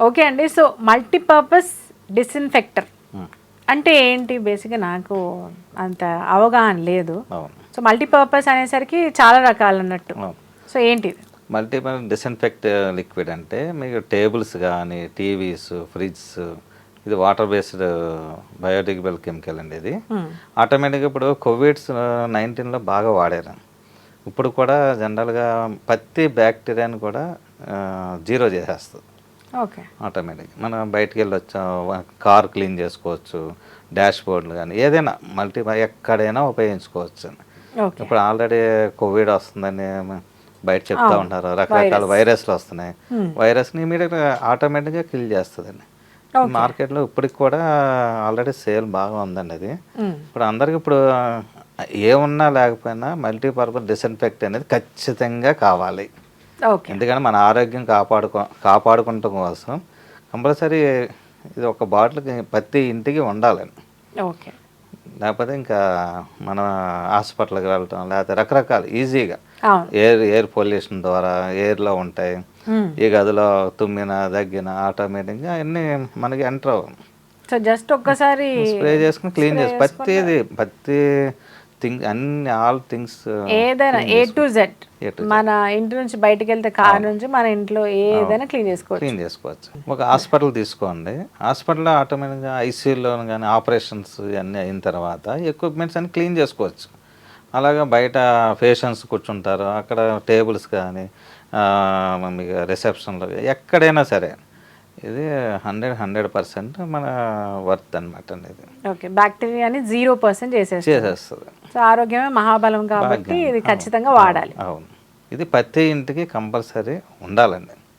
Okay అండి. So multipurpose డిస్ఇన్ఫెక్టర్ ఉమ్, అంటే ఏంటి? బేసిక్గా నాకు అంత అవగాహన లేదు. సో మల్టీపర్పస్ అనేసరికి చాలా రకాలు అన్నట్టు సో ఏంటి? మల్టిపుల్ డిస్ఇన్ఫెక్ట్ లిక్విడ్ అంటే మీకు టేబుల్స్ కానీ టీవీస్ ఫ్రిడ్జ్ ఇది వాటర్ బేస్డ్ బయోడిగ్రబుల్ కెమికల్ అండి ఇది. Hmm. ఆటోమేటిక్గా ఇప్పుడు కోవిడ్స్ నైన్టీన్లో బాగా వాడారు. ఇప్పుడు కూడా జనరల్గా ప్రతి బ్యాక్టీరియాని కూడా జీరో చేసేస్తుంది. ఓకే. ఆటోమేటిక్ మనం బయటికి వెళ్ళి వచ్చాం కార్ క్లీన్ చేసుకోవచ్చు డాష్ బోర్డులు కానీ ఏదైనా మల్టీ ఎక్కడైనా ఉపయోగించుకోవచ్చు. ఇప్పుడు ఆల్రెడీ కోవిడ్ వస్తుందని బయట చెప్తా ఉంటారు. రకరకాల వైరస్లు వస్తున్నాయి. వైరస్ని ఇమీడియట్గా ఆటోమేటిక్గా కిల్ చేస్తుందండి. మార్కెట్లో ఇప్పటికి కూడా ఆల్రెడీ సేల్ బాగా ఉందండి అది. ఇప్పుడు అందరికి ఇప్పుడు ఏమున్నా లేకపోయినా మల్టీపర్పస్ డిస్ఇన్ఫెక్ట్ అనేది ఖచ్చితంగా కావాలి. ఎందుకంటే మన ఆరోగ్యం కాపాడుకో కాపాడుకుంటాం కోసం కంపల్సరీ ఇది ఒక బాటిల్కి ప్రతి ఇంటికి ఉండాలండి ఓకే. లేకపోతే ఇంకా మన హాస్పిటల్కి వెళ్ళటం లేకపోతే రకరకాల ఈజీగా. ఎయిర్ ఎయిర్ పొల్యూషన్ ద్వారా ఎయిర్లో ఉంటాయి. ఈ గదిలో తుమ్మిన దగ్గిన ఆటోమేటిక్గా అన్నీ మనకి ఎంటర్ అవ్వం సో జస్ట్ ఒక్కసారి స్ప్రే చేసుకుని క్లీన్ చేసి ప్రతిది ప్రతి థింగ్ అన్ని ఆల్ థింగ్స్ ఏదైనా ఏ టు జెడ్. మన ఇంటి నుంచి బయటకు వెళ్తే కార్ నుంచి మన ఇంట్లో ఏదైనా క్లీన్ చేసుకోవచ్చు. క్లీన్ చేసుకోవచ్చు. ఒక హాస్పిటల్ తీసుకోండి. హాస్పిటల్లో ఆటోమేటిక్గా ఐసీయూలో కానీ ఆపరేషన్స్ ఇవన్నీ అయిన తర్వాత ఎక్విప్మెంట్స్ అన్ని క్లీన్ చేసుకోవచ్చు. అలాగా బయట పేషెంట్స్ కూర్చుంటారు. అక్కడ టేబుల్స్ కానీ రిసెప్షన్లో ఎక్కడైనా సరే. ఇది హండ్రెడ్ హండ్రెడ్ పర్సెంట్ మన వర్త్ అనమాట అండి ఇది ఓకే బ్యాక్టీరియాని జీరో పర్సెంట్ చేసేస్తుంది. చేసేస్తుంది. సో ఆరోగ్యమే మహాబలం కాబట్టి ఇది ఖచ్చితంగా వాడాలి. అవును. ఇది ప్రతి ఇంటికి కంపల్సరీ ఉండాలండి.